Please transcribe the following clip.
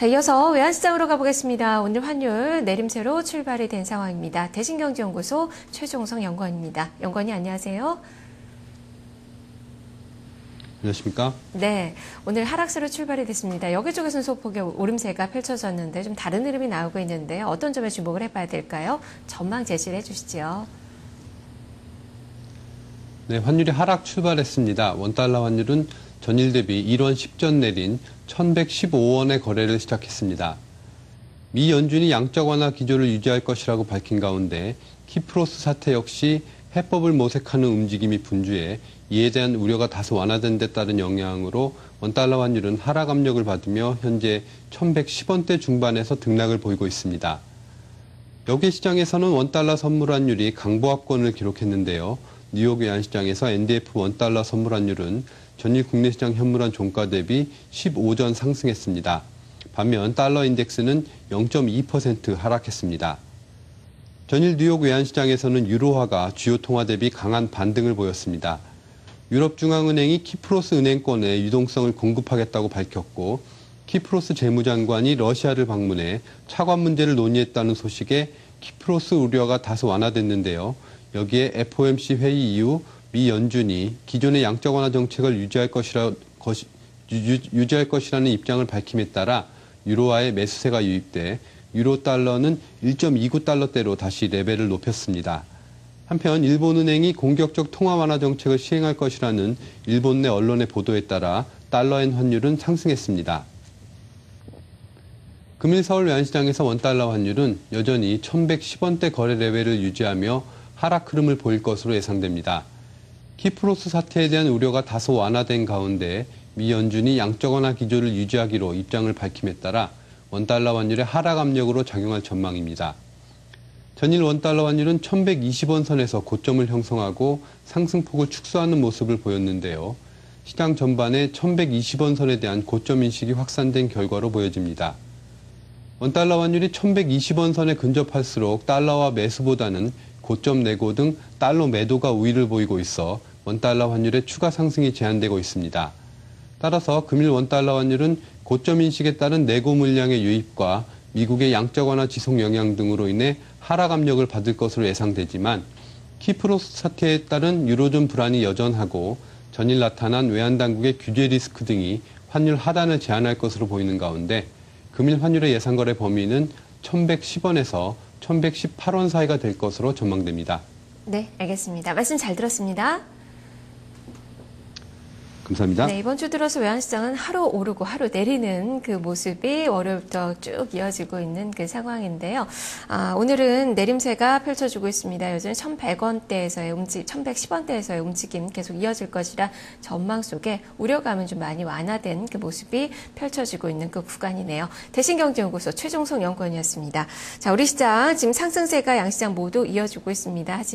자, 이어서 외환시장으로 가보겠습니다. 오늘 환율 내림세로 출발이 된 상황입니다. 대신경제연구소 최종성 연구원입니다. 연구원이 안녕하세요. 안녕하십니까? 네, 오늘 하락세로 출발이 됐습니다. 여기저기서 소폭의 오름세가 펼쳐졌는데 좀 다른 흐름이 나오고 있는데 어떤 점에 주목을 해봐야 될까요? 전망 제시를 해주시죠. 네, 환율이 하락 출발했습니다. 원달러 환율은 전일 대비 1원 10전 내린 1115원의 거래를 시작했습니다. 미 연준이 양적 완화 기조를 유지할 것이라고 밝힌 가운데 키프로스 사태 역시 해법을 모색하는 움직임이 분주해 이에 대한 우려가 다소 완화된 데 따른 영향으로 원달러 환율은 하락 압력을 받으며 현재 1110원대 중반에서 등락을 보이고 있습니다. 여기 시장에서는 원달러 선물 환율이 강보합권을 기록했는데요. 뉴욕 외환시장에서 NDF 원달러 선물 환율은 전일 국내 시장 현물환 종가 대비 15전 상승했습니다. 반면 달러 인덱스는 0.2% 하락했습니다. 전일 뉴욕 외환시장에서는 유로화가 주요 통화 대비 강한 반등을 보였습니다. 유럽중앙은행이 키프로스 은행권에 유동성을 공급하겠다고 밝혔고 키프로스 재무장관이 러시아를 방문해 차관 문제를 논의했다는 소식에 키프로스 우려가 다소 완화됐는데요. 여기에 FOMC 회의 이후 미 연준이 기존의 양적 완화 정책을 유지할 것이라 것이, 유, 지할 것이라는 입장을 밝힘에 따라 유로화의 매수세가 유입돼 유로 달러는 1.29 달러대로 다시 레벨을 높였습니다. 한편 일본은행이 공격적 통화 완화 정책을 시행할 것이라는 일본 내 언론의 보도에 따라 달러엔 환율은 상승했습니다. 금일 서울 외환시장에서 원달러 환율은 여전히 1110원대 거래 레벨을 유지하며 하락 흐름을 보일 것으로 예상됩니다. 키프로스 사태에 대한 우려가 다소 완화된 가운데 미 연준이 양적 완화 기조를 유지하기로 입장을 밝힘에 따라 원달러 환율의 하락 압력으로 작용할 전망입니다. 전일 원달러 환율은 1120원 선에서 고점을 형성하고 상승폭을 축소하는 모습을 보였는데요. 시장 전반에 1120원 선에 대한 고점 인식이 확산된 결과로 보여집니다. 원달러 환율이 1120원 선에 근접할수록 달러와 매수보다는 고점 내고 등 달러 매도가 우위를 보이고 있어 원달러 환율의 추가 상승이 제한되고 있습니다. 따라서 금일 원달러 환율은 고점 인식에 따른 내고 물량의 유입과 미국의 양적 완화 지속 영향 등으로 인해 하락 압력을 받을 것으로 예상되지만 키프로스 사태에 따른 유로존 불안이 여전하고 전일 나타난 외환 당국의 규제 리스크 등이 환율 하단을 제한할 것으로 보이는 가운데 금일 환율의 예상 거래 범위는 1110원에서 1118원 사이가 될 것으로 전망됩니다. 네, 알겠습니다. 말씀 잘 들었습니다. 감사합니다. 네, 이번 주 들어서 외환시장은 하루 오르고 하루 내리는 그 모습이 월요일부터 쭉 이어지고 있는 그 상황인데요. 아, 오늘은 내림세가 펼쳐지고 있습니다. 여전히 1,100원대에서의 움직, 1,110원대에서의 움직임 계속 이어질 것이라 전망 속에 우려감은 좀 많이 완화된 그 모습이 펼쳐지고 있는 그 구간이네요. 대신경제연구소 최종성 연구원이었습니다. 자, 우리 시장 지금 상승세가 양시장 모두 이어지고 있습니다. 하지만